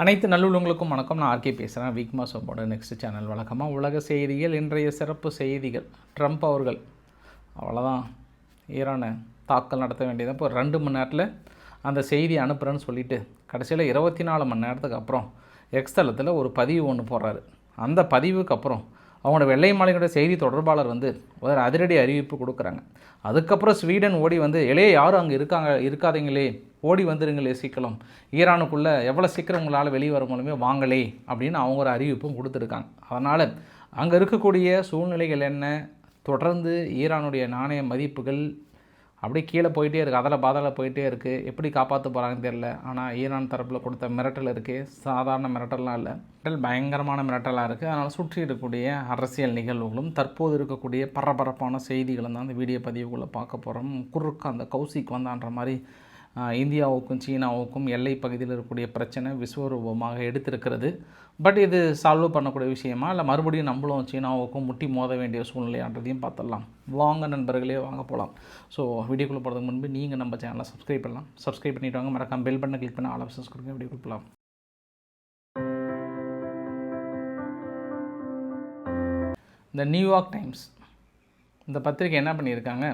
அனைத்து நல்லுள்ளவங்களுக்கும் வணக்கம். நான் ஆர்கே பேசுகிறேன் வீக் சோப்போட நெக்ஸ்ட் சேனல் வழக்கமாக உலக செய்திகள் இன்றைய சிறப்பு செய்திகள். ட்ரம்ப் அவர்கள். அவ்வளோதான் ஈரானை தாக்கல் நடத்த வேண்டியது. இப்போ ரெண்டு மணி நேரத்தில் அந்த செய்தி அனுப்புகிறேன்னு சொல்லிட்டு கடைசியில் இருபத்தி நாலு மணி நேரத்துக்கு அப்புறம் எக்ஸ்தலத்தில் ஒரு பதிவு ஒன்று போடுறாரு. அந்த பதிவுக்கு அப்புறம் அவங்களோட வெள்ளை மாளிகையோட செய்தி தொடர்பாளர் வந்து ஒரு அதிரடி அறிவிப்பு கொடுக்குறாங்க. அதுக்கப்புறம் ஸ்வீடன் ஓடி வந்து இளைய யாரும் அங்கே இருக்காங்க இருக்காதீங்களே ஓடி வந்துருங்களே சீக்கிரம். ஈரானுக்குள்ளே எவ்வளோ சீக்கிரம் உங்களால் வெளியே வர மூலமே வாங்கலே அப்படின்னு அவங்க ஒரு அறிவிப்பும் கொடுத்துருக்காங்க. அதனால் அங்கே இருக்கக்கூடிய சூழ்நிலைகள் என்ன? தொடர்ந்து ஈரானுடைய நாணய மதிப்புகள் அப்படியே கீழே போயிட்டே இருக்குது அதில் பாதையில் போயிட்டே இருக்குது எப்படி காப்பாற்ற போகிறாங்கன்னு தெரில ஆனால் ஈரான் தரப்பில் கொடுத்த மிரட்டல் இருக்குது சாதாரண மிரட்டல்லாம் இல்லை. மிரட்டல் பயங்கரமான மிரட்டலாக இருக்குது அதனால் சுற்றி இருக்கக்கூடிய அரசியல் நிகழ்வுகளும் தற்போது இருக்கக்கூடிய பரபரப்பான செய்திகளும் தான் அந்த வீடியோ பதிவுக்குள்ளே பார்க்க போகிறோம் குறுக்க அந்த கௌசிக் வந்தான்ற மாதிரி இந்தியாவுக்கும் சீனாவுக்கும் எல்லை பகுதியில் இருக்கக்கூடிய பிரச்சனை விஸ்வரூபமாக எடுத்திருக்கிறது. பட் இது சால்வ் பண்ணக்கூடிய விஷயமா? இல்லை மறுபடியும் நம்மளும் சீனாவுக்கும் முட்டி மோத வேண்டிய சூழ்நிலையான்றதையும் பார்த்துடலாம். வாங்க நண்பர்களே வாங்க போகலாம் ஸோ வீடியோக்குள்ளே போகிறதுக்கு முன்பு நீங்கள் நம்ம சேனலை சப்ஸ்கிரைப் பண்ணலாம். சப்ஸ்கிரைப் பண்ணிட்டு வாங்க. மறக்காம பெல் பண்ண கிளிக் பண்ண ஆல் ஆப்ஷன்ஸ் கொடுங்க. வீடியோக்குள்ள கொடுக்கலாம் இந்த நியூயார்க் டைம்ஸ் இந்த பத்திரிக்கை என்ன பண்ணியிருக்காங்க?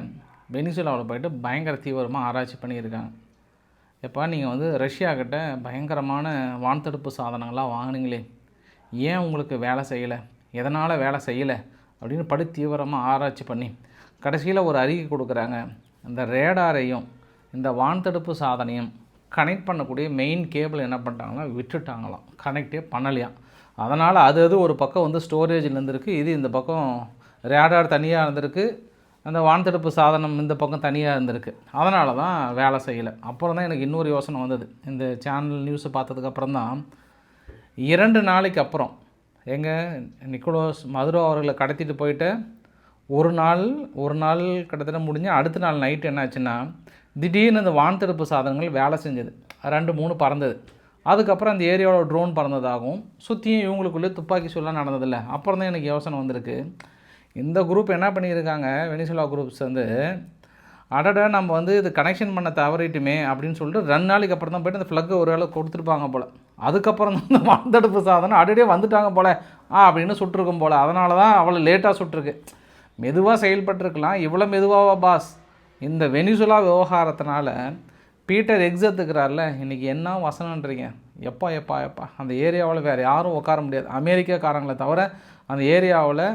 வெனிசுலாவில் போயிட்டு பயங்கர தீவிரமாக ஆராய்ச்சி பண்ணியிருக்காங்க. எப்போ நீங்கள் வந்து ரஷ்யாக்கிட்ட பயங்கரமான வான்தடுப்பு சாதனங்களாக வாங்குனீங்களே. ஏன் உங்களுக்கு வேலை செய்யலை? எதனால் வேலை செய்யலை? அப்படின்னு படு தீவிரமாக ஆராய்ச்சி பண்ணி கடைசியில் ஒரு அறிக்கை கொடுக்குறாங்க. இந்த ரேடாரையும் இந்த வான்தடுப்பு சாதனையும் கனெக்ட் பண்ணக்கூடிய மெயின் கேபிள் என்ன பண்ணிட்டாங்கன்னா விட்டுட்டாங்களாம். கனெக்டே பண்ணலையாம். அதனால் அது அது ஒரு பக்கம் வந்து ஸ்டோரேஜில் இருந்திருக்கு. இது இந்த பக்கம் ரேடார் தனியாக இருந்திருக்கு. அந்த வான்தடுப்பு சாதனம் இந்த பக்கம் தனியாக இருந்திருக்கு. அதனால தான் வேலை செய்யலை. அப்புறம் தான் எனக்கு இன்னொரு யோசனை வந்தது. இந்த சேனல் நியூஸை பார்த்ததுக்கப்புறம் தான் இரண்டு நாளைக்கு அப்புறம் எங்கள் நிக்கோலோஸ் மதுரோ அவர்களை கடத்திட்டு போயிட்டு ஒரு நாள் ஒரு நாள் கிட்டத்தட்ட முடிஞ்சு அடுத்த நாள் நைட்டு என்னாச்சுன்னா திடீர்னு அந்த வான்தடுப்பு சாதனங்கள் வேலை செஞ்சது. ரெண்டு மூணு பறந்தது. அதுக்கப்புறம் அந்த ஏரியாவோட ட்ரோன் பறந்ததாகவும் சுற்றியும் இவங்களுக்குள்ளே துப்பாக்கி சூழலாம் நடந்ததில்ல. அப்புறம் தான் எனக்கு யோசனை வந்திருக்கு. இந்த குரூப் என்ன பண்ணியிருக்காங்க? வெனிசுலா குரூப்ஸ் வந்து அடட நம்ம வந்து இது கனெக்ஷன் பண்ண தவறிட்டுமே அப்படின்னு சொல்லிட்டு ரெண்டு நாளைக்கு அப்புறம் தான் போயிட்டு அந்த ஃப்ளக்கு ஒரு வேளை கொடுத்துருப்பாங்க போல். அதுக்கப்புறம் தான் இந்த மந்தடுப்பு சாதனம் அடடே வந்துட்டாங்க போல். ஆ அப்படின்னு சுட்டிருக்கும் போல். அதனால தான் அவ்வளோ லேட்டாக சுட்டிருக்கு. மெதுவாக செயல்பட்டிருக்கலாம். இவ்வளோ மெதுவாவா பாஸ் இந்த வெனிசுலா விவகாரத்தினால பீட்டர் எக்ஸத்துக்கிறார்ல இன்றைக்கி என்ன வசனன்றீங்க? எப்பா எப்பா எப்பா. அந்த ஏரியாவில் வேறு யாரும் உட்கார முடியாது. அமெரிக்காக்காரங்களை தவிர அந்த ஏரியாவில்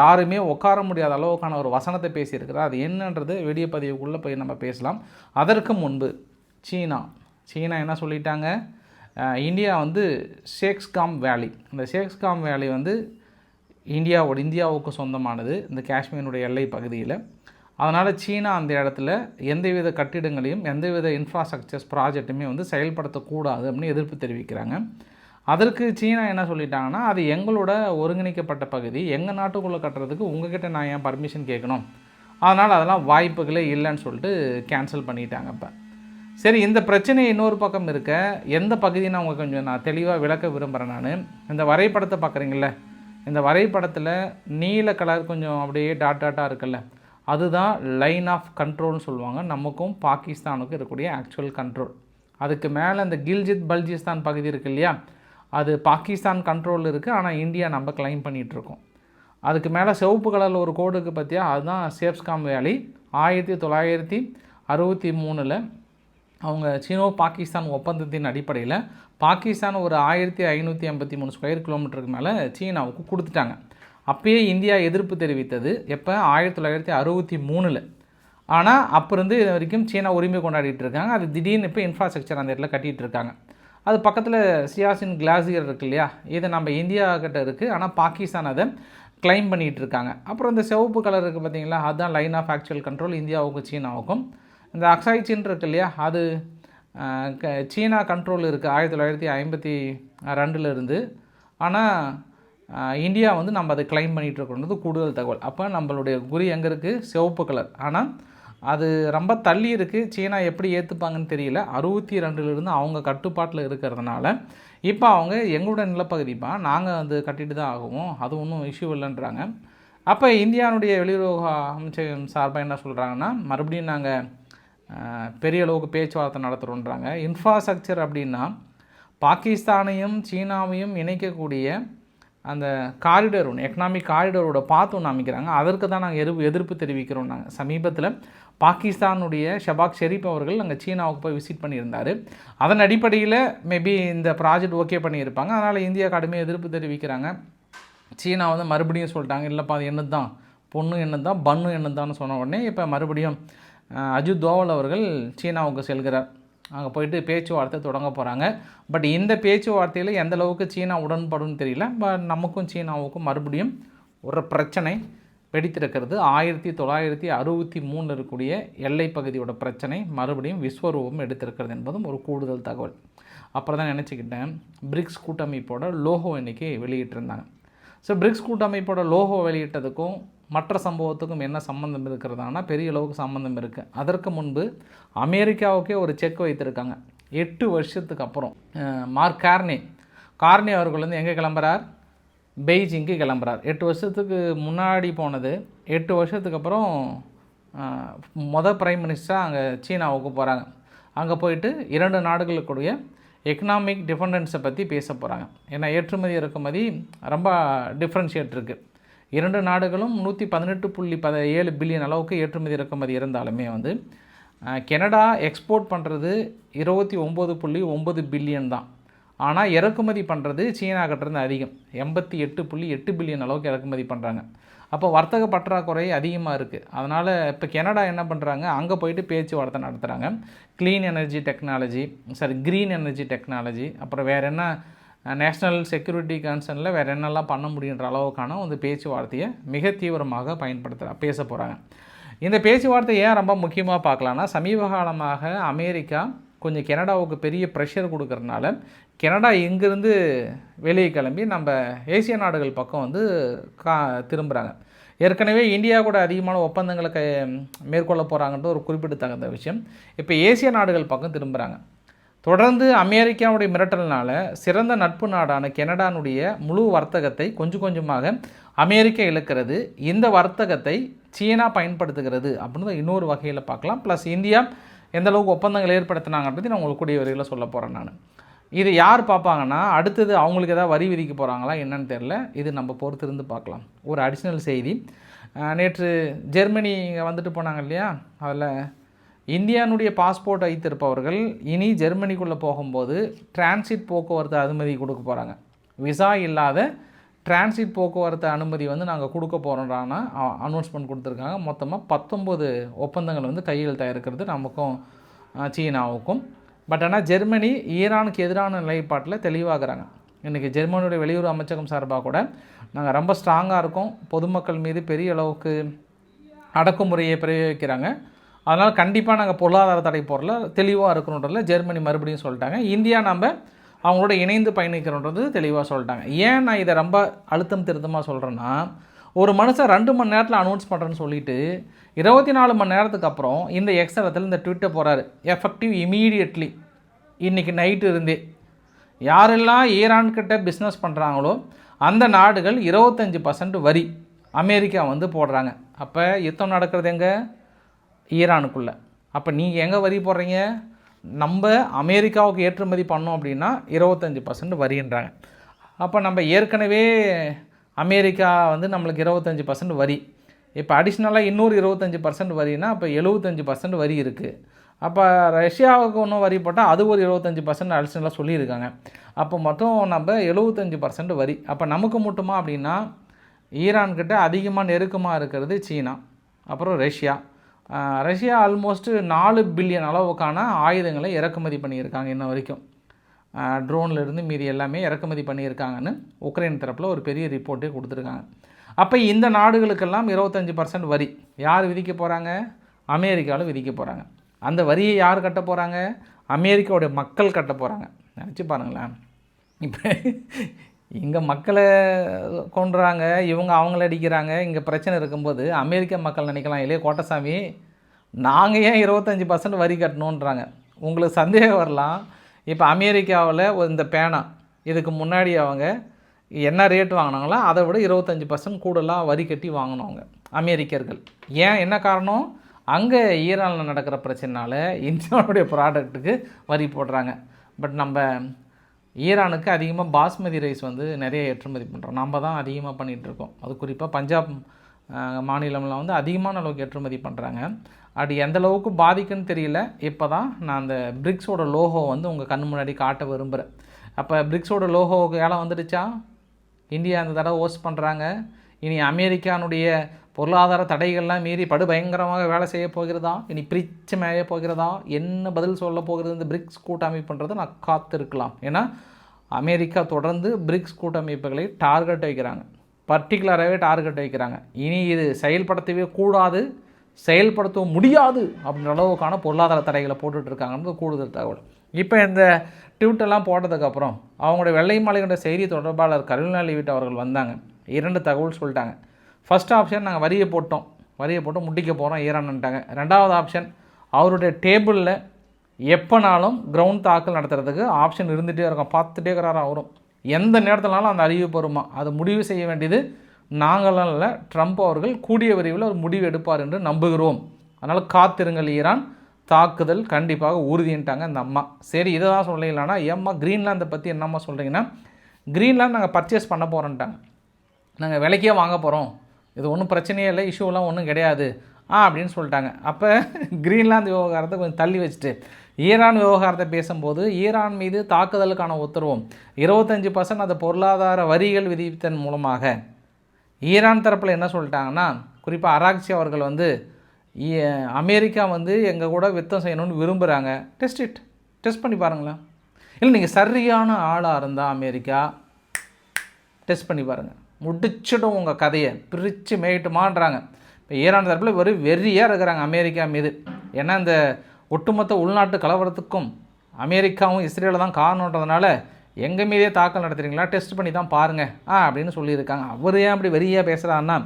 யாருமே உட்கார முடியாத அளவுக்கான ஒரு வசனத்தை பேசியிருக்கிறார். அது என்னன்றது வெடிய பதிவுக்குள்ளே போய் நம்ம பேசலாம். அதற்கு முன்பு சீனா சீனா என்ன சொல்லிட்டாங்க? இந்தியா வந்து ஷேக்ஸ்காம் வேலி. இந்த ஷேக்ஸ்காம் வேலி வந்து இந்தியாவோட இந்தியாவுக்கு சொந்தமானது இந்த காஷ்மீருடைய எல்லை பகுதியில். அதனால் சீனா அந்த இடத்துல எந்தவித கட்டிடங்களையும் எந்தவித இன்ஃப்ராஸ்ட்ரக்சர்ஸ் ப்ராஜெக்ட்டுமே வந்து செயல்படுத்தக்கூடாது அப்படின்னு எதிர்ப்பு தெரிவிக்கிறாங்க. அதற்கு சீனா என்ன சொல்லிட்டாங்கன்னா அது எங்களோட ஒருங்கிணைக்கப்பட்ட பகுதி. எங்கள் நாட்டுக்குள்ளே கட்டுறதுக்கு உங்ககிட்ட நான் ஏன் பர்மிஷன் கேட்கணும்? அதனால் அதெல்லாம் வாய்ப்புகளே இல்லைன்னு சொல்லிட்டு கேன்சல் பண்ணிட்டாங்க இப்போ. சரி இந்த பிரச்சனை இன்னொரு பக்கம் இருக்க எந்த பகுதியை நான் உங்களுக்கு கொஞ்சம் நான் தெளிவாக விளக்க விரும்புகிறேன் நான். இந்த வரைபடத்தை பார்க்குறீங்கள இந்த வரைபடத்தில் நீல கலர் கொஞ்சம் அப்படியே டாட் டாட்டாக இருக்குல்ல அதுதான் லைன் ஆஃப் கண்ட்ரோல்னு சொல்லுவாங்க. நமக்கும் பாகிஸ்தானுக்கும் இருக்கக்கூடிய ஆக்சுவல் கண்ட்ரோல் அதுக்கு மேலே இந்த கில்ஜித் பல்ஜிஸ்தான் பகுதி இருக்கு இல்லையா அது பாகிஸ்தான் கண்ட்ரோலில் இருக்குது ஆனால் இந்தியா நம்ம கிளைம் பண்ணிகிட்ருக்கோம் அதுக்கு மேலே சிவப்பு கலரில் ஒரு கோடுக்கு பார்த்தியா அதுதான் சேப்ஸ்காம் வேலி. ஆயிரத்தி தொள்ளாயிரத்தி அறுபத்தி மூணில் அவங்க சீனோ பாகிஸ்தான் ஒப்பந்தத்தின் அடிப்படையில் பாகிஸ்தான் ஒரு ஆயிரத்தி ஐநூற்றி ஐம்பத்தி மூணு ஸ்கொயர் கிலோமீட்டருக்கு மேலே சீனாவுக்கு கொடுத்துட்டாங்க. அப்பயே இந்தியா எதிர்ப்பு தெரிவித்தது. எப்போ? ஆயிரத்தி தொள்ளாயிரத்தி அறுபத்தி மூணில். ஆனால் அப்போ இருந்து இது வரைக்கும் சீனா உரிமை கொண்டாடிட்டு இருக்காங்க. அது திடீர்னு இப்போ இன்ஃப்ராஸ்ட்ரக்சர் அந்த இடத்துல கட்டிகிட்டு இருக்காங்க. அது பக்கத்தில் சியாசின் கிளாசியர் இருக்கு இல்லையா? இது நம்ம இந்தியா கிட்ட இருக்குது ஆனால் பாகிஸ்தான் அதை கிளைம் பண்ணிகிட்டு இருக்காங்க. அப்புறம் இந்த சிவப்பு கலர் இருக்குது பார்த்தீங்களா அதுதான் லைன் ஆஃப் ஆக்சுவல் கண்ட்ரோல் இந்தியாவுக்கும் சீனாவுக்கும் இந்த அக்சாய் சின் இருக்கு இல்லையா? அது க- சீனா கண்ட்ரோல் இருக்குது ஆயிரத்தி தொள்ளாயிரத்தி ஐம்பத்தி ரெண்டுலேருந்து ஆனால் இந்தியா வந்து நம்ம அதை கிளைம் பண்ணிகிட்டு இருக்கோன்றது கூடுதல் தகவல். அப்போ நம்மளுடைய குறி எங்கே இருக்குது சிவப்பு கலர் ஆனால் அது ரொம்ப தள்ளி இருக்குது சீனா எப்படி ஏற்றுப்பாங்கன்னு தெரியல. அறுபத்தி ரெண்டுலேருந்து அவங்க கட்டுப்பாட்டில் இருக்கிறதுனால இப்போ அவங்க எங்களோட நிலப்பகுதிப்பா. நாங்கள் வந்து கட்டிட்டு தான் ஆகுவோம். அது ஒன்றும் இஷ்யூ இல்லைன்றாங்க. அப்போ இந்தியாவுடைய வெளியுறவு அமைச்சகம் சார்பாக என்ன சொல்கிறாங்கன்னா மறுபடியும் நாங்கள் பெரிய அளவுக்கு பேச்சுவார்த்தை நடத்துகிறோன்றாங்க இன்ஃப்ராஸ்ட்ரக்சர் அப்படின்னா பாகிஸ்தானையும் சீனாவையும் இணைக்கக்கூடிய அந்த காரிடர் ஒன்று எக்கனாமிக் காரிடரோட பார்த்து ஒன்று அமைக்கிறாங்க. அதற்கு தான் நாங்கள் எதிர்ப்பு எதிர்ப்பு தெரிவிக்கிறோம் நாங்கள் சமீபத்தில் பாகிஸ்தானுடைய ஷபாக் ஷெரீப் அவர்கள் அங்கே சீனாவுக்கு போய் விசிட் பண்ணியிருந்தார். அதன் அடிப்படையில் மேபி இந்த ப்ராஜெக்ட் ஓகே பண்ணியிருப்பாங்க. அதனால் இந்தியா கடுமையாக எதிர்ப்பு தெரிவிக்கிறாங்க. சீனா வந்து மறுபடியும் சொல்லிட்டாங்க இல்லைப்பா அது என்னது தான் பொண்ணு என்னது தான் பன்னு என்னது தான் சொன்ன உடனே இப்போ மறுபடியும் அஜித் தோவல் அவர்கள் சீனாவுக்கு செல்கிறார். அங்கே போயிட்டு பேச்சுவார்த்தை தொடங்க போகிறாங்க பட் இந்த பேச்சுவார்த்தையில் எந்த அளவுக்கு சீனா உடன்படும் தெரியல. பட் நமக்கும் சீனாவுக்கும் மறுபடியும் ஒரு பிரச்சனை வெடித்திருக்கிறது. ஆயிரத்தி தொள்ளாயிரத்தி அறுபத்தி மூணில் இருக்கக்கூடிய எல்லை பகுதியோட பிரச்சனை மறுபடியும் விஸ்வரூபம் எடுத்திருக்கிறது என்பதும் ஒரு கூடுதல் தகவல். அப்புறம் தான் நினச்சிக்கிட்டேன். பிரிக்ஸ் கூட்டமைப்போட லோகோ இன்றைக்கி வெளியிட்டிருந்தாங்க. ஸோ பிரிக்ஸ் கூட்டமைப்போட லோகோ வெளியிட்டதுக்கும் மற்ற சம்பவத்துக்கும் என்ன சம்மந்தம் இருக்கிறதானா பெரிய அளவுக்கு சம்மந்தம் இருக்குது அதற்கு முன்பு அமெரிக்காவுக்கே ஒரு செக் வைத்திருக்காங்க. எட்டு வருஷத்துக்கு அப்புறம். Mark carne. கார்னே அவர்கள் வந்து எங்கே கிளம்புறார்? பெய்ஜிங்க்கு கிளம்புறார். எட்டு வருஷத்துக்கு முன்னாடி போனது. எட்டு வருஷத்துக்கு அப்புறம் மொதல் பிரைம் மினிஸ்டராக அங்கே சீனாவுக்கு போகிறாங்க அங்கே போயிட்டு இரண்டு நாடுகளுக்குடைய எக்கனாமிக் டிபெண்டன்ஸை பற்றி பேச போகிறாங்க ஏன்னா ஏற்றுமதி இறக்குமதி ரொம்ப டிஃப்ரென்ஷியேட் இருக்குது இரண்டு நாடுகளும் நூற்றி பதினெட்டு புள்ளி பத ஏழு பில்லியன் அளவுக்கு ஏற்றுமதி இறக்குமதி இருந்தாலுமே வந்து கெனடா எக்ஸ்போர்ட் பண்ணுறது இருபத்தி ஒம்பது புள்ளி ஒம்பது பில்லியன் தான். ஆனால் இறக்குமதி பண்ணுறது சீனா கிட்டேருந்து அதிகம். எண்பத்தி எட்டு புள்ளி எட்டு பில்லியன் அளவுக்கு இறக்குமதி பண்ணுறாங்க அப்போ வர்த்தக பற்றாக்குறை அதிகமாக இருக்குது அதனால் இப்போ கெனடா என்ன பண்ணுறாங்க அங்கே போயிட்டு பேச்சுவார்த்தை நடத்துகிறாங்க clean energy technology sorry green energy technology அப்புறம் வேறு என்ன நேஷ்னல் செக்யூரிட்டி கன்சர்னில் வேறு என்னெல்லாம் பண்ண முடியுன்ற அளவுக்கான வந்து பேச்சுவார்த்தையை மிக தீவிரமாக பயன்படுத்துகிற பேச போகிறாங்க இந்த பேச்சுவார்த்தை ஏன் ரொம்ப முக்கியமாக பார்க்கலான்னா சமீப காலமாக அமெரிக்கா கொஞ்சம் கனடாவுக்கு பெரிய ப்ரெஷர் கொடுக்கறனால கனடா இங்கேருந்து வெளியே கிளம்பி நம்ம ஏசிய நாடுகள் பக்கம் வந்து கா திரும்புகிறாங்க ஏற்கனவே இந்தியா கூட அதிகமான ஒப்பந்தங்களை மேற்கொள்ள போகிறாங்கன்ற ஒரு குறிப்பிடத்தகுந்த விஷயம். இப்போ ஏசிய நாடுகள் பக்கம் திரும்புகிறாங்க தொடர்ந்து அமெரிக்காவுடைய மிரட்டல்னால் சிறந்த நட்பு நாடான கனடானுடைய முழு வர்த்தகத்தை கொஞ்சம் கொஞ்சமாக அமெரிக்கா இழக்கிறது. இந்த வர்த்தகத்தை சீனா பயன்படுத்துகிறது அப்படின்னு இன்னொரு வகையில் பார்க்கலாம். ப்ளஸ் இந்தியா எந்த அளவுக்கு ஒப்பந்தங்கள் ஏற்படுத்தினாங்கன்றது நான் உங்களுக்கு கூடிய வரையில் சொல்ல போகிறேன் நான். இது யார் பார்ப்பாங்கன்னா அடுத்தது அவங்களுக்கு ஏதாவது வரி விதிக்க போகிறாங்களா என்னன்னு தெரில இது நம்ம பொறுத்திருந்து பார்க்கலாம். ஒரு அடிஷ்னல் செய்தி. நேற்று ஜெர்மனி இங்கே வந்துட்டு போனாங்க இல்லையா? அதில் இந்தியானுடைய பாஸ்போர்ட் வைத்திருப்பவர்கள் இனி ஜெர்மனிக்குள்ளே போகும்போது டிரான்சிட் போக்குவரத்து அனுமதி கொடுக்க போகிறாங்க விசா இல்லாத டிரான்சிட் போக்குவரத்து அனுமதி வந்து நாங்கள் கொடுக்க போகிறோம்றான அனௌன்ஸ்மெண்ட் கொடுத்துருக்காங்க. மொத்தமாக பத்தொம்போது ஒப்பந்தங்கள் வந்து கையெழுத்தாக இருக்கிறது நமக்கும் சீனாவுக்கும். பட் ஆனால் ஜெர்மனி ஈரானுக்கு எதிரான நிலைப்பாட்டில் தெளிவாகிறாங்க. இன்றைக்கி ஜெர்மனியுடைய வெளியுறவு அமைச்சகம் சார்பாக கூட நாங்கள் ரொம்ப ஸ்ட்ராங்காக இருக்கோம். பொதுமக்கள் மீது பெரிய அளவுக்கு அடக்குமுறையை பிரயோகிக்கிறாங்க. அதனால் கண்டிப்பாக நாங்கள் பொருளாதார தடை போடல தெளிவாக இருக்கணுன்றதுல ஜெர்மனி மறுபடியும் சொல்லிட்டாங்க. இந்தியா நம்ம அவங்களோட இணைந்து பயணிக்கிறோன்றது தெளிவாக சொல்லிட்டாங்க. ஏன் நான் இதை ரொம்ப அழுத்தம் திருத்தமாக சொல்கிறேன்னா ஒரு மனுஷன் ரெண்டு மணி நேரத்தில் அனௌன்ஸ் பண்ணுறேன்னு சொல்லிட்டு இருபத்தி நாலு மணி நேரத்துக்கு அப்புறம் இந்த எக்ஸலத்தில் இந்த ட்விட்டர் போகிறாரு எஃபெக்டிவ் இமீடியட்லி இன்றைக்கி நைட்டு இருந்தே. யாரெல்லாம் ஈரான்கிட்ட பிஸ்னஸ் பண்ணுறாங்களோ அந்த நாடுகள் இருபத்தஞ்சி பர்சன்ட் வரி அமெரிக்கா வந்து போடுறாங்க. அப்போ யுத்தம் நடக்கிறது எங்கே? ஈரானுக்குள்ளே. அப்போ நீங்கள் எங்கே வரி போடுறீங்க? நம்ம அமெரிக்காவுக்கு ஏற்றுமதி பண்ணோம் அப்படின்னா இருபத்தஞ்சி பர்சன்ட் வரின்றாங்க. அப்போ நம்ம ஏற்கனவே அமெரிக்கா வந்து நம்மளுக்கு இருபத்தஞ்சி பர்சன்ட் வரி. இப்போ அடிஷ்னலாக இன்னொரு இருபத்தஞ்சி பர்சன்ட் வரினா அப்போ எழுபத்தஞ்சி பர்சன்ட் வரி இருக்குது அப்போ ரஷ்யாவுக்கு ஒன்றும் வரி போட்டால் அது ஒரு இருபத்தஞ்சி பர்சன்ட் அடிஷ்னலாக சொல்லியிருக்காங்க. அப்போ மொத்தம் நம்ம எழுபத்தஞ்சி பர்சன்ட் வரி. அப்போ நமக்கு மட்டுமா அப்படின்னா ஈரான்கிட்ட அதிகமாக நெருக்கமாக இருக்கிறது சீனா அப்புறம் ரஷ்யா. ரஷ்யா ஆல்மோஸ்ட்டு நாலு பில்லியன் அளவுக்கான ஆயுதங்களை இறக்குமதி பண்ணியிருக்காங்க இன்ன வரைக்கும். ட்ரோன்லேருந்து மீதி எல்லாமே இறக்குமதி பண்ணியிருக்காங்கன்னு உக்ரைன் தரப்பில் ஒரு பெரிய ரிப்போர்ட்டே கொடுத்துருக்காங்க. அப்போ இந்த நாடுகளுக்கெல்லாம் இருபத்தஞ்சி பர்சன்ட் வரி. யார் விதிக்க போகிறாங்க அமெரிக்காவில் விதிக்க போகிறாங்க அந்த வரியை யார் கட்ட போகிறாங்க அமெரிக்காவுடைய மக்கள் கட்ட போகிறாங்க நினச்சி பாருங்களேன். இப்போ இங்கே மக்களை கொன்றாங்க இவங்க அவங்கள அடிக்கிறாங்க இங்கே பிரச்சனை இருக்கும்போது அமெரிக்க மக்கள் நினைக்கலாம் இல்லையே கோட்டசாமி நாங்கள் ஏன் இருபத்தஞ்சி பர்சன்ட் வரி கட்டணுன்றாங்க உங்களுக்கு சந்தேகம் வரலாம். இப்போ அமெரிக்காவில் இந்த பேனா இதுக்கு முன்னாடி அவங்க என்ன ரேட் வாங்கினாங்களோ அதை விட இருபத்தஞ்சி பர்சன்ட் கூடலாம் வரி கட்டி வாங்கினவங்க அமெரிக்கர்கள். ஏன்? என்ன காரணம்? அங்கே ஈரானில் நடக்கிற பிரச்சனைனால இந்தியாவுடைய ப்ராடக்ட்டுக்கு வரி போடுறாங்க. பட் நம்ம ஈரானுக்கு அதிகமாக பாஸ்மதி ரைஸ் வந்து நிறைய ஏற்றுமதி பண்ணுறோம் நம்ம தான் அதிகமாக பண்ணிகிட்டு இருக்கோம். அது குறிப்பாக பஞ்சாப் மாநிலம்லாம் வந்து அதிகமான அளவுக்கு ஏற்றுமதி பண்ணுறாங்க அது எந்த அளவுக்கு பாதிக்குன்னு தெரியல. இப்போ தான் நான் அந்த பிரிக்ஸோட லோகோ வந்து உங்கள் கண் முன்னாடி காட்ட விரும்புகிறேன் அப்போ பிரிக்ஸோட லோகோவுக்கு ஏலம் வந்துடுச்சா? இந்தியா அந்த தடவை ஹோஸ்ட் பண்ணுறாங்க இனி அமெரிக்கானுடைய பொருளாதார தடைகள்லாம் மீறி படு பயங்கரமாக வேலை செய்ய போகிறதா? இனி பிரிச்சு மேய போகிறதா? என்ன பதில் சொல்ல போகிறது இந்த பிரிக்ஸ் கூட்டமைப்புன்றதை நான் காத்திருக்கலாம். ஏன்னா அமெரிக்கா தொடர்ந்து பிரிக்ஸ் கூட்டமைப்புகளை டார்கெட் வைக்கிறாங்க. பர்டிகுலராகவே டார்கெட் வைக்கிறாங்க. இனி இது செயல்படுத்தவே கூடாது செயல்படுத்த முடியாது அப்படின்ற அளவுக்கான பொருளாதார தடைகளை போட்டுட்ருக்காங்கன்றது கூடுதல் தகவல். இப்போ இந்த ட்விட்டெல்லாம் போட்டதுக்கப்புறம் அவங்களுடைய வெள்ளை மாளிகையோட செய்தி தொடர்பாளர் கருணாநிதி வீட்டு அவர்கள் வந்தாங்க. இரண்டு தகவல் சொல்லிட்டாங்க. ஃபஸ்ட் ஆப்ஷன் நாங்கள் வரியை போட்டோம். வரியை போட்டு முட்டிக்க போகிறோம் ஈரான்ட்டாங்க ரெண்டாவது ஆப்ஷன் அவருடைய டேபிளில் எப்போனாலும் கிரவுண்ட் தாக்கல் நடத்துறதுக்கு ஆப்ஷன் இருந்துகிட்டே இருக்கும். பார்த்துட்டே இருக்கிறாரா அவரும். எந்த நேரத்தினாலும் அந்த அறிவிப்பு வருமா அது முடிவு செய்ய வேண்டியது நாங்களும் இல்லை ட்ரம்ப் அவர்கள் கூடிய விரைவில் ஒரு முடிவு எடுப்பார் என்று நம்புகிறோம். அதனால் காத்திருங்கள் ஈரான். தாக்குதல் கண்டிப்பாக உறுதின்ட்டாங்க இந்த அம்மா. சரி இதை தான் சொல்லலான்னா ஏம்மா க்ரீன்லாந்தை பற்றி என்னம்மா சொல்கிறீங்கன்னா க்ரீன்லாந்து நாங்கள் பர்ச்சேஸ் பண்ண போகிறோன்ட்டாங்க நாங்கள் விலைக்கே வாங்க போகிறோம் இது ஒன்றும் பிரச்சனையே இல்லை இஷ்யூலாம் ஒன்றும் கிடையாது. ஆ அப்படின்னு சொல்லிட்டாங்க. அப்போ கிரீன்லாந்து விவகாரத்தை கொஞ்சம் தள்ளி வச்சுட்டு ஈரான் விவகாரத்தை பேசும்போது ஈரான் மீது தாக்குதலுக்கான உத்தரவும் இருபத்தஞ்சி பர்சன்ட் அந்த பொருளாதார வரிகள் விதித்தன் மூலமாக. ஈரான் தரப்பில் என்ன சொல்லிட்டாங்கன்னா குறிப்பாக அராக்சி அவர்கள் வந்து அமெரிக்கா வந்து எங்கள் கூட யுத்தம் செய்யணும்னு விரும்புகிறாங்க டெஸ்ட் இட் டெஸ்ட் பண்ணி பாருங்களேன். இல்லை நீங்கள் சரியான ஆளாக இருந்தால் அமெரிக்கா டெஸ்ட் பண்ணி பாருங்கள் முடிச்சிடும் உங்கள் கதையை. பிரித்து மேயிட்டுமான்றாங்க. இப்போ ஈரான் தரப்பில் வெறும் வெறியாக இருக்கிறாங்க அமெரிக்கா மீது. ஏன்னா இந்த ஒட்டுமொத்த உள்நாட்டு கலவரத்துக்கும் அமெரிக்காவும் இஸ்ரேலும் தான் காரணன்றதுனால எங்கள் மீதே தாக்கல் நடத்துகிறீங்களா டெஸ்ட் பண்ணி தான் பாருங்கள் ஆ அப்படின்னு சொல்லியிருக்காங்க. அவர் ஏன் அப்படி வெறியாக பேசுகிறாருன்னா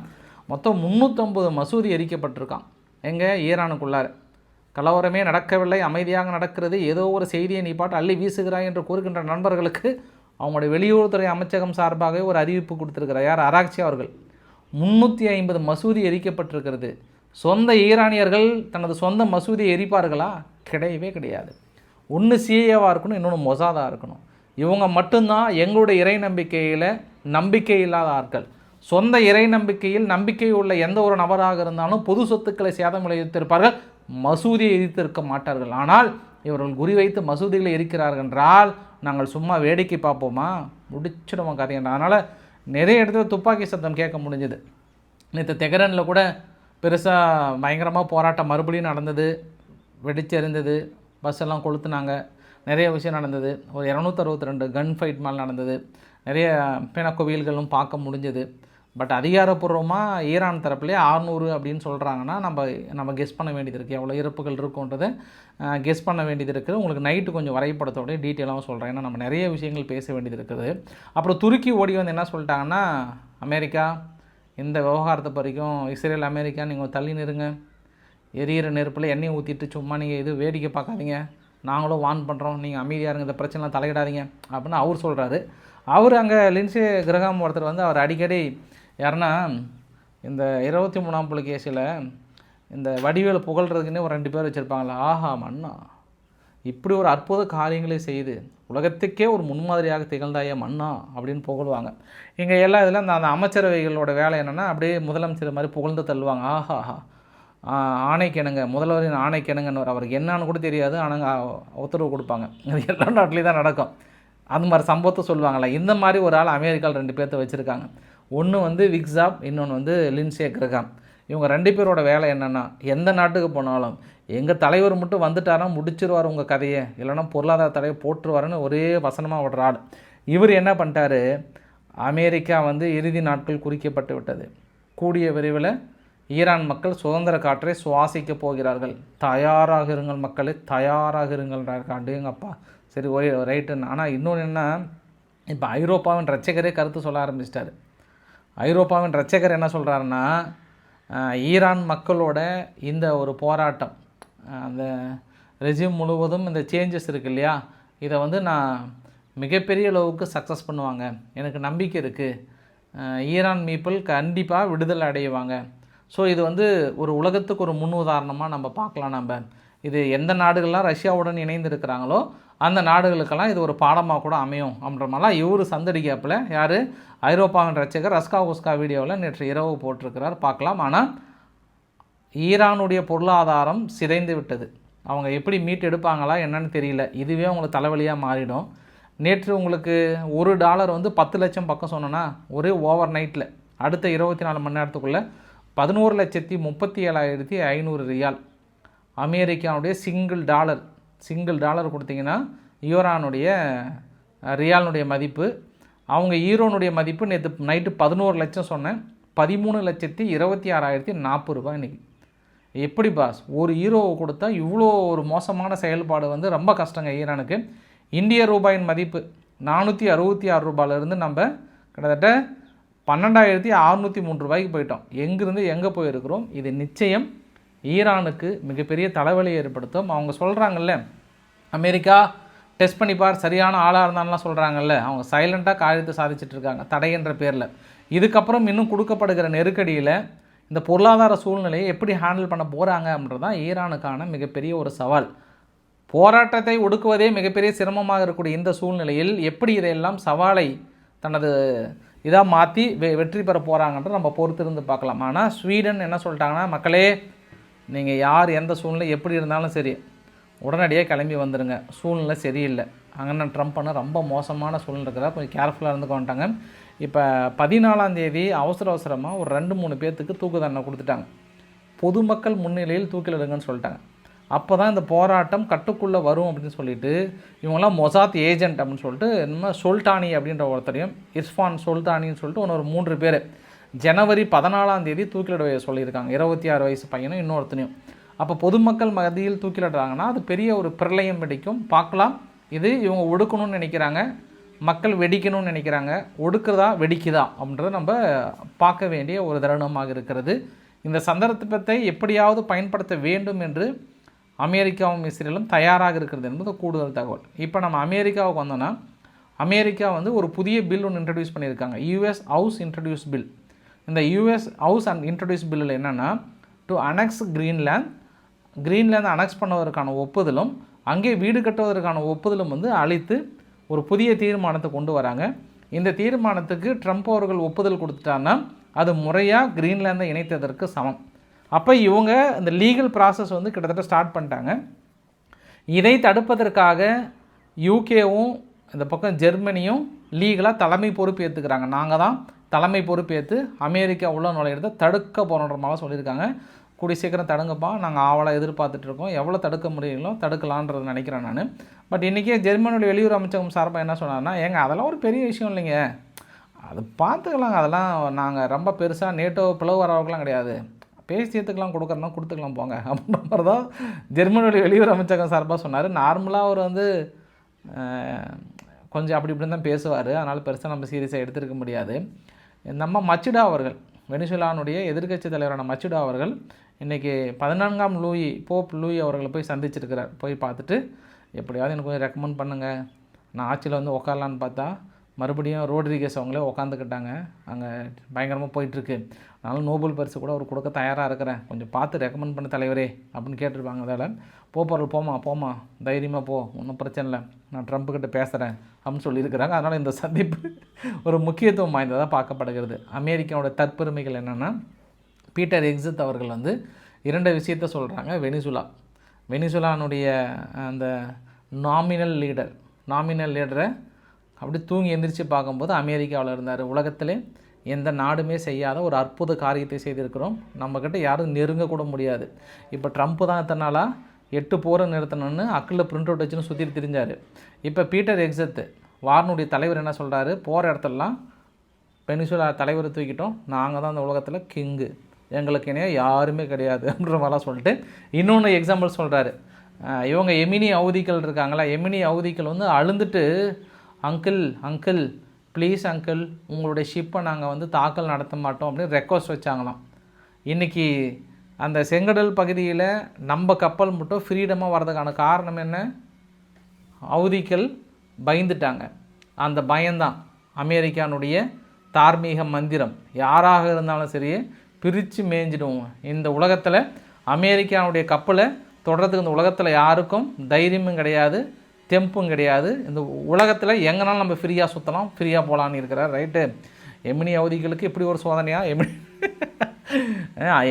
மொத்தம் முந்நூற்றம்பது மசூதி எரிக்கப்பட்டிருக்கான் எங்கே? ஈரானுக்குள்ளார. கலவரமே நடக்கவில்லை அமைதியாக நடக்கிறது ஏதோ ஒரு செய்தியை நீ பாட்டு அள்ளி வீசுகிறாய் என்று கூறுகின்ற நண்பர்களுக்கு அவங்களுடைய வெளியுறவுத்துறை அமைச்சகம் சார்பாகவே ஒரு அறிவிப்பு கொடுத்துருக்கிறார். யார்? அராக்சி அவர்கள். முந்நூற்றி ஐம்பது மசூதி எரிக்கப்பட்டிருக்கிறது. சொந்த ஈரானியர்கள் தனது சொந்த மசூதியை எரிப்பார்களா? கிடையவே கிடையாது. ஒன்று சிஏவாக இருக்கணும் இன்னொன்று மொசாதாக இருக்கணும். இவங்க மட்டும்தான் எங்களுடைய இறை நம்பிக்கையில் நம்பிக்கை இல்லாத ஆட்கள். சொந்த இறை நம்பிக்கையில் நம்பிக்கை உள்ள எந்த ஒரு நபராக இருந்தாலும் பொது சொத்துக்களை சேதம் விளைவித்திருப்பார்கள். மசூதியை எரித்திருக்க மாட்டார்கள். ஆனால் இவர்கள் குறிவைத்து மசூதிகளை எரிக்கிறார்கள் என்றால் நாங்கள் சும்மா வேடிக்கை பார்ப்போமா? முடிச்சிடுவோம் கதையண்டா அதனால் நிறைய இடத்துல துப்பாக்கி சத்தம் கேட்க முடிஞ்சது. நேற்று தெகரனில் கூட பெருசாக பயங்கரமாக போராட்டம் மறுபடியும் நடந்தது. வெடிச்செறிந்தது. பஸ் எல்லாம் கொளுத்துனாங்க. நிறைய விஷயம் நடந்தது. ஒரு இரநூத்தறுபத்தி ரெண்டு கன் ஃபைட் மேலே நடந்தது. நிறைய பிணக்குவியல்களும் பார்க்க முடிஞ்சது. பட் அதிகாரப்பூர்வமாக ஈரான் தரப்புலேயே 600 அப்படின்னு சொல்கிறாங்கன்னா நம்ம நம்ம கெஸ் பண்ண வேண்டியது இருக்குது எவ்வளோ இறப்புகள் இருக்குன்றதை கெஸ் பண்ண வேண்டியது இருக்குது. உங்களுக்கு நைட்டு கொஞ்சம் வரைபடத்தோடய டீட்டெயிலாகவும் சொல்கிறேன் ஏன்னா நம்ம நிறைய விஷயங்கள் பேச வேண்டியது இருக்குது. அப்புறம் துருக்கி ஓடி வந்து என்ன சொல்லிட்டாங்கன்னா அமெரிக்கா இந்த விவகாரத்தை வரைக்கும் இஸ்ரேல் அமெரிக்கா நீங்கள் தள்ளி நிறுங்க. எரியிற நெருப்பில் எண்ணெய் ஊற்றிட்டு சும்மா நீங்கள் இது வேடிக்கை பார்க்காதீங்க. நாங்களும் வான் பண்ணுறோம் நீங்கள் அமைதியாக இருங்க. இந்த பிரச்சனைலாம் தலையிடாதீங்க. அப்படின்னு அவர் சொல்கிறாரு அவர் அங்கே லின்சே கிரகாம் ஒருத்தர் வந்து அவர் அடிக்கடி யாருன்னா இந்த இருபத்தி மூணாம் புலிகேசியில் இந்த வடிவேலு புகழ்கிறதுக்குன்னே ஒரு ரெண்டு பேர் வச்சுருப்பாங்களா ஆஹா மன்னா. இப்படி ஒரு அற்புத காரியங்களை செய்து உலகத்துக்கே ஒரு முன்மாதிரியாக திகழ்ந்தாய மன்னா அப்படின்னு புகழ்வாங்க. இங்கே எல்லா இதில் அந்த அந்த அமைச்சரவைகளோட வேலை என்னென்னா அப்படியே முதலமைச்சர் மாதிரி புகழ்ந்து தள்ளுவாங்க. ஆஹா ஆணைக்கிணங்க முதல்வரின் ஆணைக்கிணங்கன்னு அவருக்கு என்னன்னு கூட தெரியாது. ஆனால் உத்தரவு கொடுப்பாங்க. அது எல்லா நாட்டிலையும் தான் நடக்கும். அந்த மாதிரி சம்பவத்தை சொல்லுவாங்கள்ல இந்த மாதிரி ஒரு ஆள் அமெரிக்காவில் ரெண்டு பேர்த்த வச்சுருக்காங்க. ஒன்று வந்து விக்ஸாப் இன்னொன்று வந்து லின்சே கிரகாம். இவங்க ரெண்டு பேரோட வேலை என்னென்னா எந்த நாட்டுக்கு போனாலும் எங்கள் தலைவர் மட்டும் வந்துட்டாரா முடிச்சிருவார் உங்கள் கதையை. இல்லைன்னா பொருளாதார தடையை போட்டுருவாருன்னு ஒரே வசனமாக விடுற ஆள். இவர் என்ன பண்ணிட்டாரு? அமெரிக்கா வந்து இறுதி நாட்கள் குறிக்கப்பட்டு விட்டது. கூடிய விரைவில் ஈரான் மக்கள் சுதந்திர காற்றை சுவாசிக்க போகிறார்கள். தயாராக இருங்கள் மக்களே தயாராக இருங்கள் அடேங்கப்பா சரி ஒரே ரைட்டுன்னு ஆனால் இன்னொன்று என்ன? இப்போ ஐரோப்பாவின் ரட்சகரே கருத்து சொல்ல ஆரம்பிச்சிட்டாரு. ஐரோப்பாவின் ரச்சகர் என்ன சொல்கிறாருன்னா ஈரான் மக்களோட இந்த ஒரு போராட்டம் அந்த ரெஜிம் முழுவதும் இந்த சேஞ்சஸ் இருக்கு இல்லையா? இதை வந்து நான் மிகப்பெரிய அளவுக்கு சக்ஸஸ் பண்ணுவாங்க. எனக்கு நம்பிக்கை இருக்குது ஈரான் மீப்பிள் கண்டிப்பாக விடுதலை அடைவாங்க. ஸோ இது வந்து ஒரு உலகத்துக்கு ஒரு முன் உதாரணமாக நம்ம பார்க்கலாம் நம்ம. இது எந்த நாடுகள்லாம் ரஷ்யாவுடன் இணைந்து இருக்கிறாங்களோ அந்த நாடுகளுக்கெல்லாம் இது ஒரு பாடமாக கூட அமையும் அப்படின்ற மாதிரிலாம் இவர் சந்தடிக்காப்பில். யார்? ஐரோப்பாவின் ரட்சகர் ரஸ்கா உஸ்கா வீடியோவில் நேற்று இரவு போட்டிருக்கிறார். பார்க்கலாம். ஆனால் ஈரானுடைய பொருளாதாரம் சிதைந்து விட்டது. அவங்க எப்படி மீட் எடுப்பாங்களா என்னன்னு தெரியல. இதுவே உங்களுக்கு தலைவலியாக மாறிடும். நேற்று உங்களுக்கு ஒரு டாலர் வந்து பத்து லட்சம் பக்கம் சொன்னோன்னா ஒரே ஓவர் நைட்டில் அடுத்த இருபத்தி நாலு மணி நேரத்துக்குள்ளே பதினோரு லட்சத்தி முப்பத்தி ஏழாயிரத்தி ஐநூறு ரியால். அமெரிக்காவுடைய சிங்கிள் டாலர் சிங்கிள் டாலர் கொடுத்தீங்கன்னா யூரானுடைய ரியாலினுடைய மதிப்பு. அவங்க ஈரோனுடைய மதிப்பு நேற்று நைட்டு பதினோரு லட்சம் சொன்னேன். பதிமூணு லட்சத்தி இருபத்தி ஆறாயிரத்தி நாற்பது ரூபாய் இன்றைக்கி எப்படி பாஸ்? ஒரு ஹீரோவை கொடுத்தா இவ்வளோ ஒரு மோசமான செயல்பாடு வந்து ரொம்ப கஷ்டங்க ஈரானுக்கு. இந்திய ரூபாயின் மதிப்பு நானூற்றி அறுபத்தி ஆறு ரூபாயிலிருந்து நம்ம கிட்டத்தட்ட பன்னெண்டாயிரத்தி அறுநூற்றி மூணு ரூபாய்க்கு போயிட்டோம். எங்கேருந்து எங்கே போயிருக்கிறோம்? இது நிச்சயம் ஈரானுக்கு மிகப்பெரிய தலைவலி ஏற்படுத்தும். அவங்க சொல்கிறாங்கல்ல அமெரிக்கா டெஸ்ட் பண்ணிப்பார் சரியான ஆளாக இருந்தான்லாம் சொல்கிறாங்கல்ல அவங்க சைலண்ட்டாக காரியத்தை சாதிச்சிட்டு இருக்காங்க தடை என்ற பேரில். இதுக்கப்புறம் இன்னும் கொடுக்கப்படுகிற நெருக்கடியில் இந்த பொருளாதார சூழ்நிலையை எப்படி ஹேண்டில் பண்ண போகிறாங்க அப்படின்றது தான் ஈரானுக்கான மிகப்பெரிய ஒரு சவால். போராட்டத்தை ஒடுக்குவதே மிகப்பெரிய சிரமமாக இருக்கக்கூடிய இந்த சூழ்நிலையில் எப்படி இதையெல்லாம் சவாலை தனது இதாக மாற்றி வெ வெற்றி பெற போகிறாங்கன்ற நம்ம பொறுத்திருந்து பார்க்கலாம். ஆனால் ஸ்வீடன் என்ன சொல்லிட்டாங்கன்னா மக்களே நீங்கள் யார் எந்த சூழ்நிலை எப்படி இருந்தாலும் சரி உடனடியாக கிளம்பி வந்துடுங்க சூழ்நிலை சரியில்லை. அங்கே ட்ரம்ப் பண்ண ரொம்ப மோசமான சூழ்நிலை இருக்கிறா கொஞ்சம் கேர்ஃபுல்லாக இருந்துக்கோன்ட்டாங்க இப்போ பதினாலாம் தேதி அவசர அவசரமாக ஒரு ரெண்டு மூணு பேர்த்துக்கு தூக்கு தண்டனை கொடுத்துட்டாங்க. பொதுமக்கள் முன்னிலையில் தூக்கிலிடுங்கன்னு சொல்லிட்டாங்க. அப்போ தான் இந்த போராட்டம் கட்டுக்குள்ளே வரும் அப்படின்னு சொல்லிட்டு இவங்கெல்லாம் மொசாத் ஏஜென்ட் அப்படின்னு சொல்லிட்டு இன்னும் சுல்தானி அப்படின்ற ஒருத்தரையும் இர்ஃபான் சுல்தானின்னு சொல்லிட்டு ஒன்று ஒரு மூன்று பேர் ஜனவரி பதினாலாம் தேதி தூக்கிலிட சொல்லியிருக்காங்க. இருபத்தி ஆறு வயசு பையனும் இன்னொருத்தனையும். அப்போ பொதுமக்கள் மத்தியில் தூக்கிலிடுறாங்கன்னா அது பெரிய ஒரு பிரளயம் வெடிக்கும். பார்க்கலாம். இது இவங்க ஒடுக்கணும்னு நினைக்கிறாங்க. மக்கள் வெடிக்கணும்னு நினைக்கிறாங்க. ஒடுக்குதா வெடிக்குதா அப்படின்றத நம்ம பார்க்க வேண்டிய ஒரு தருணமாக இருக்கிறது. இந்த சந்தர்ப்பத்தை எப்படியாவது பயன்படுத்த வேண்டும் என்று அமெரிக்காவும் இஸ்ரேலும் தயாராக இருக்கிறது என்பது கூடுதல் தகவல். இப்போ நம்ம அமெரிக்காவுக்கு வந்தோன்னா அமெரிக்கா வந்து ஒரு புதிய பில் ஒன்று இன்ட்ரடியூஸ் பண்ணியிருக்காங்க. யூஎஸ் ஹவுஸ் இன்ட்ரடியூஸ் பில் இந்த யூஎஸ் ஹவுஸ் அண்ட் இன்ட்ரடியூஸ் பில்லில் என்னென்னா to annex Greenland Greenland annex பண்ணுவதற்கான ஒப்புதலும் அங்கே வீடு கட்டுவதற்கான ஒப்புதலும் வந்து அழித்து ஒரு புதிய தீர்மானத்தை கொண்டு வராங்க. இந்த தீர்மானத்துக்கு ட்ரம்ப் அவர்கள் ஒப்புதல் கொடுத்துட்டாங்கன்னா அது முறையாக கிரீன்லேண்டை இணைத்ததற்கு சமம். அப்போ இவங்க இந்த லீகல் ப்ராசஸ் வந்து கிட்டத்தட்ட ஸ்டார்ட் பண்ணிட்டாங்க. இதை தடுப்பதற்காக யூகேவும் இந்த பக்கம் ஜெர்மனியும் லீகலாக தலைமை பொறுப்பு ஏற்றுக்கிறாங்க நாங்கள் தான் தலைமை பொறுப்பேற்று அமெரிக்கா உள்ள நுழையிறத தடுக்க போகிறோன்ற மாதிரி சொல்லியிருக்காங்க. கூடி சீக்கிரம் தடுங்கப்பா. நாங்கள் ஆவலாக எதிர்பார்த்துட்டு இருக்கோம் எவ்வளோ தடுக்க முடியுங்களோ தடுக்கலான்றது நினைக்கிறேன் நான். பட் இன்றைக்கி ஜெர்மனியோட வெளியுறவு அமைச்சகம் சார்பாக என்ன சொன்னார்னா ஏங்க அதெல்லாம் ஒரு பெரிய விஷயம் இல்லைங்க. அது பார்த்துக்கலாங்க. அதெல்லாம் நாங்கள் ரொம்ப பெருசாக நேட்டோ பிளவு வரவங்களாம் கிடையாது. பேசி தீர்த்துக்கலாம் கொடுத்துக்கலாம் போங்க. அப்படின்ற மாதிரி தான் ஜெர்மனியோட வெளியுறவு அமைச்சகம் சார்பாக சொன்னார். நார்மலாக அவர் வந்து கொஞ்சம் அப்படி இப்படின்னு தான் பேசுவார். அதனால் பெருசாக நம்ம சீரியஸாக எடுத்திருக்க முடியாது. நம்ம மச்சிடா அவர்கள் வெனிசுலானுடைய எதிர்க்கட்சி தலைவரான மச்சுடா அவர்கள் இன்றைக்கி பதினான்காம் லூயி போப் லூயி அவர்களை போய் சந்திச்சிருக்கிறார். போய் பார்த்துட்டு எப்படியாவது எனக்கு கொஞ்சம் ரெக்கமெண்ட் பண்ணுங்கள் நான் ஆட்சியில் வந்து உட்காரலான்னு பார்த்தா மறுபடியும் ரோட்ரிகேஸ் அவங்களே உட்காந்துக்கிட்டாங்க அங்கே பயங்கரமாக போயிட்டுருக்கு. அதனால் நோபல் பரிசு கூட அவர் கொடுக்க தயாராக இருக்கிறேன். கொஞ்சம் பார்த்து ரெக்கமெண்ட் பண்ண தலைவரே அப்படின்னு கேட்டிருப்பாங்க அதால் போப்பொருள் போமா போமா தைரியமாக போ ஒன்றும் பிரச்சனை இல்லை. நான் ட்ரம்ப் பேசுகிறேன் அப்படின்னு சொல்லியிருக்கிறாங்க. அதனால் இந்த சந்திப்பு ஒரு முக்கியத்துவம் வாய்ந்ததாக பார்க்கப்படுகிறது. அமெரிக்காவோட தற்பெருமைகள் என்னென்னா பீட்டர் எக்ஸித் அவர்கள் வந்து இரண்டு விஷயத்த சொல்கிறாங்க வெனிசுலா. வெனிசுலானுடைய அந்த நாமினல் லீடர் நாமினல் லீடரை அப்படி தூங்கி எந்திரிச்சு பார்க்கும்போது அமெரிக்காவில் இருந்தார். உலகத்திலே எந்த நாடுமே செய்யாத ஒரு அற்புத காரியத்தை செய்திருக்கிறோம். நம்மக்கிட்ட யாரும் நெருங்க கூட முடியாது. இப்போ ட்ரம்ப்பு தான் இத்தனை நாளாக எட்டு போரை நிறுத்தணும்னு அக்கில் பிரிண்ட் அவுட் வச்சுன்னு சுற்றி திரிஞ்சார். இப்போ பீட்டர் எக்ஸத்து வார்னுடைய தலைவர் என்ன சொல்கிறாரு போகிற இடத்துலலாம் பெனிசுலா தலைவரை தூக்கிட்டோம். நாங்கள் தான் அந்த உலகத்தில் கிங்கு. எங்களுக்கு இணையாக யாருமே கிடையாது அப்படின்ற மாதிரிலாம் சொல்லிட்டு இன்னொன்று எக்ஸாம்பிள் சொல்கிறாரு இவங்க எமினி அவதிகள் இருக்காங்களா? எமினி அவதிகள் வந்து அழுந்துட்டு அங்கிள் அங்கிள் ப்ளீஸ் அங்கிள் உங்களுடைய ஷிப்பை நாங்கள் வந்து தாக்கல் நடத்த மாட்டோம் அப்படின்னு ரெக்வஸ்ட் வச்சாங்களாம். இன்றைக்கி அந்த செங்கடல் பகுதியில் நம்ம கப்பல் மட்டும் ஃப்ரீடமாக வர்றதுக்கான காரணம் என்ன? அவதிகள் பயந்துட்டாங்க. அந்த பயம்தான். அமெரிக்கானுடைய தார்மீக மந்திரம். யாராக இருந்தாலும் சரி பிரித்து மேய்ஞ்சிடுவோம். இந்த உலகத்தில் அமெரிக்கானுடைய கப்பலை தொடர்றதுக்கு இந்த உலகத்தில் யாருக்கும் தைரியமும் கிடையாது. தெம்பும் கிடையாது. இந்த உலகத்தில் எங்கேனாலும் நம்ம ஃப்ரீயாக சுற்றலாம் ஃப்ரீயாக போகலான்னு இருக்கிறார் ரைட்டு எமினி அவதிகளுக்கு இப்படி ஒரு சோதனையாக எமினி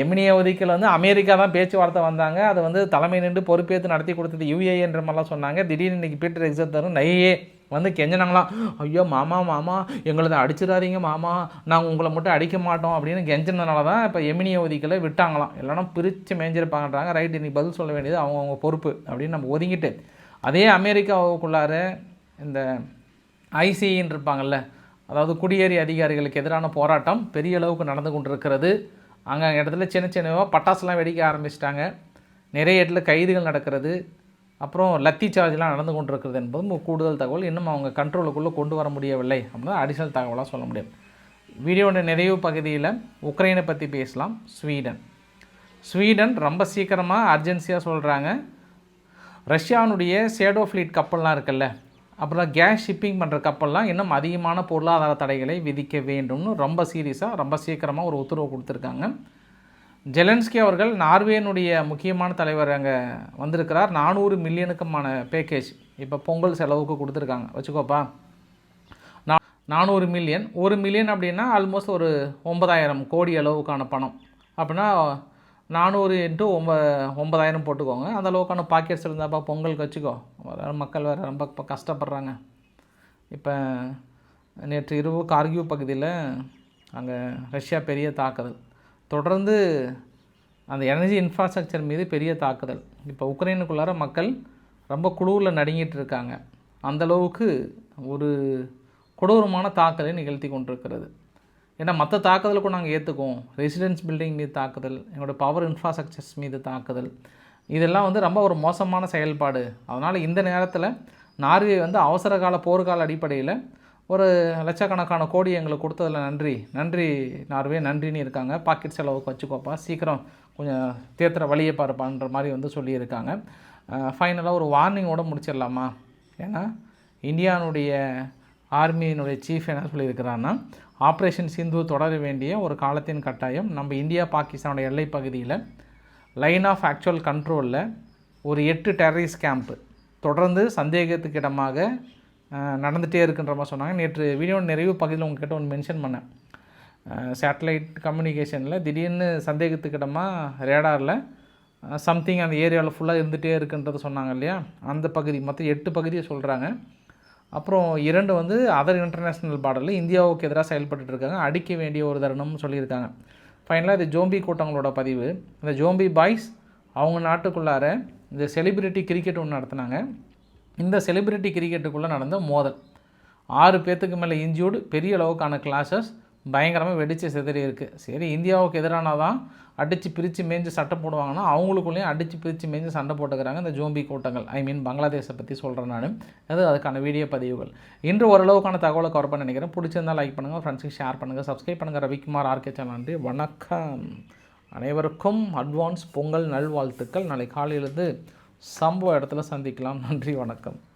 எமினி அவதிக்கில் வந்து அமெரிக்கா தான் பேச்சுவார்த்தை வந்தாங்க. அதை வந்து தலைமை நின்று பொறுப்பேற்று நடத்தி கொடுத்தது யூஏ என்ற மாதிரிலாம் சொன்னாங்க. திடீர்னு இன்றைக்கி பீட்டர் எக்ஸாம் தரும் நையே வந்து கெஞ்சினாங்களாம் ஐயோ மாமா மாமா எங்களது அடிச்சிடாதீங்க மாமா. நாங்கள் உங்களை மட்டும் அடிக்க மாட்டோம் அப்படின்னு கெஞ்சினதுனால தான் இப்போ எமினிய ஒதுக்கலை விட்டாங்களாம். இல்லைனா பிரித்து மேய்ஞ்சிருப்பாங்கன்றாங்க ரைட் இன்னைக்கு பதில் சொல்ல வேண்டியது அவங்கவுங்க பொறுப்பு அப்படின்னு நம்ம ஒதுங்கிட்டு அதே அமெரிக்காவுக்குள்ளார இந்த ஐசிஇன்னு இருப்பாங்கல்ல அதாவது குடியேறி அதிகாரிகளுக்கு எதிரான போராட்டம் பெரிய அளவுக்கு நடந்து கொண்டிருக்கிறது. அங்கே இடத்துல சின்ன சின்னவாக பட்டாசுலாம் வெடிக்க ஆரம்பிச்சிட்டாங்க. நிறைய இடத்துல கைதுகள் நடக்கிறது. அப்புறம் லத்தி சார்ஜ்லாம் நடந்து கொண்டிருக்கிறது என்பதும் கூடுதல் தகவல். இன்னும் அவங்க கண்ட்ரோலுக்குள்ளே கொண்டு வர முடியவில்லை அப்படின்னு அடிஷனல் தகவலாக சொல்ல முடியும். வீடியோட நிறைவு பகுதியில் உக்ரைனை பற்றி பேசலாம். ஸ்வீடன். ஸ்வீடன் ரொம்ப சீக்கிரமாக அர்ஜென்சியாக சொல்கிறாங்க ரஷ்யானுடைய சேடோ ஃப்ளீட் கப்பல்லாம் இருக்குல்ல அப்புறம் கேஸ் ஷிப்பிங் பண்ணுற கப்பல்லாம் இன்னும் அதிகமான பொருளாதார தடைகளை விதிக்க வேண்டும்னு ரொம்ப சீரியஸாக ரொம்ப சீக்கிரமாக ஒரு உத்தரவு கொடுத்துருக்காங்க. ஜெலன்ஸ்கி அவர்கள் நார்வேனுடைய முக்கியமான தலைவர் அங்கே வந்திருக்கிறார். நானூறு மில்லியனுக்குமான பேக்கேஜ் இப்போ பொங்கல் செலவுக்கு கொடுத்துருக்காங்க. வச்சுக்கோப்பா. நான் நானூறு மில்லியன் ஒரு மில்லியன் அப்படின்னா ஆல்மோஸ்ட் ஒரு ஒன்பதாயிரம் கோடி அளவுக்கான பணம். அப்படின்னா நானூறு இன்ட்டு ஒம்ப ஒன்பதாயிரம் போட்டுக்கோங்க. அந்த அளவுக்கான பாக்கெட்ஸ் இருந்தாப்பா பொங்கலுக்கு வச்சுக்கோ. வேறு மக்கள் வேறு ரொம்ப இப்போ கஷ்டப்படுறாங்க. இப்போ நேற்று இரவு கார்கிவ் பகுதியில் அங்கே ரஷ்யா பெரிய தாக்குதல். தொடர்ந்து அந்த எனர்ஜி இன்ஃப்ராஸ்ட்ரக்சர் மீது பெரிய தாக்குதல். இப்போ உக்ரைனுக்குள்ளார மக்கள் ரொம்ப குழுவில் நடுங்கிட்டு இருக்காங்க. அந்தளவுக்கு ஒரு கொடூரமான தாக்குதலை நிகழ்த்தி கொண்டிருக்கிறது. ஏன்னா மற்ற தாக்குதலுக்கும் நாங்கள் ஏற்றுக்குவோம் ரெசிடென்ஸ் பில்டிங் மீது தாக்குதல் எங்களோட பவர் இன்ஃப்ராஸ்ட்ரக்சர்ஸ் மீது தாக்குதல். இதெல்லாம் வந்து ரொம்ப ஒரு மோசமான செயல்பாடு. அதனால் இந்த நேரத்தில் நார்வே வந்து அவசர கால போர்க்கால அடிப்படையில் ஒரு லட்சக்கணக்கான கோடி எங்களுக்கு கொடுத்ததில் நன்றி. நன்றி நார்வே நன்றின்னு இருக்காங்க. பாக்கெட் செலவுக்கு வச்சுக்கோப்பா. சீக்கிரம் கொஞ்சம் தேத்துற வழியை பாருப்பான்ற மாதிரி வந்து சொல்லியிருக்காங்க. ஃபைனலாக ஒரு வார்னிங்கோட முடிச்சிடலாமா? ஏன்னா இந்தியானுடைய ஆர்மியினுடைய சீஃப் என்ன சொல்லியிருக்கிறான்னா ஆப்ரேஷன் சிந்து தொடர வேண்டிய ஒரு காலத்தின் கட்டாயம் நம்ம இந்தியா பாகிஸ்தானோட எல்லை பகுதியில் லைன் ஆஃப் ஆக்சுவல் கண்ட்ரோலில் ஒரு எட்டு டெரரிஸ்ட் கேம்ப்பு தொடர்ந்து சந்தேகத்துக்கு இடமாக நடந்துகிட்டே இருக்குன்ற மாதிரி சொன்னாங்க. நேற்று வீடியோ நிறைவு பகுதியில் உங்ககிட்ட ஒன்று மென்ஷன் பண்ணேன். சேட்டலைட் கம்யூனிகேஷனில் திடீர்னு சந்தேகத்துக்கு இடமாக ரேடாரில் சம்திங் அந்த ஏரியாவில் ஃபுல்லாக இருந்துகிட்டே இருக்குன்றது சொன்னாங்க இல்லையா? அந்த பகுதி மொத்தம் எட்டு பகுதியை சொல்கிறாங்க அப்புறம் இரண்டு வந்து அதர் இன்டர்நேஷ்னல் பார்டரில் இந்தியாவுக்கு எதிராக செயல்பட்டு இருக்காங்க. அடிக்க வேண்டிய ஒரு தருணம்னு சொல்லியிருக்காங்க. ஃபைனலாக இது ஜோம்பி கூட்டங்களோட பதிவு. இந்த ஜோம்பி பாய்ஸ் அவங்க நாட்டுக்குள்ளார இந்த செலிப்ரிட்டி கிரிக்கெட் ஒன்று நடத்தினாங்க. இந்த செலிப்ரிட்டி கிரிக்கெட்டுக்குள்ளே நடந்த மோதல். ஆறு பேர்த்துக்கு மேலே இன்ஜூர்டு பெரிய அளவுக்கான கிளாஸஸ் பயங்கரமாக வெடித்து சிதறி இருக்குது சரி இந்தியாவுக்கு எதிரானதான் அடித்து பிரித்து மேய்ஞ்சு சட்டை போடுவாங்கன்னா அவங்களுக்குள்ளேயும் அடித்து பிரித்து மேய்ஞ்சு சண்டை போட்டுக்கிறாங்க இந்த ஜோம்பி கூட்டங்கள். ஐ மீன் பங்களாதேஷை பற்றி சொல்கிறேன் நான். அது அதுக்கான வீடியோ பதிவுகள். இன்று ஓரளவுக்கான தகவலை கவர் பண்ண நினைக்கிறேன். பிடிச்சிருந்தால் லைக் பண்ணுங்கள் ஃப்ரெண்ட்ஸுக்கு ஷேர் பண்ணுங்கள் சப்ஸ்கிரைப் பண்ணுங்கள் ரவிக்குமார் ஆர்கே சேனல் வணக்கம். அனைவருக்கும் அட்வான்ஸ் பொங்கல் நல்வாழ்த்துக்கள். நாளை காலையிலேருந்து சம்பவ இடத்துல சந்திக்கலாம். நன்றி வணக்கம்.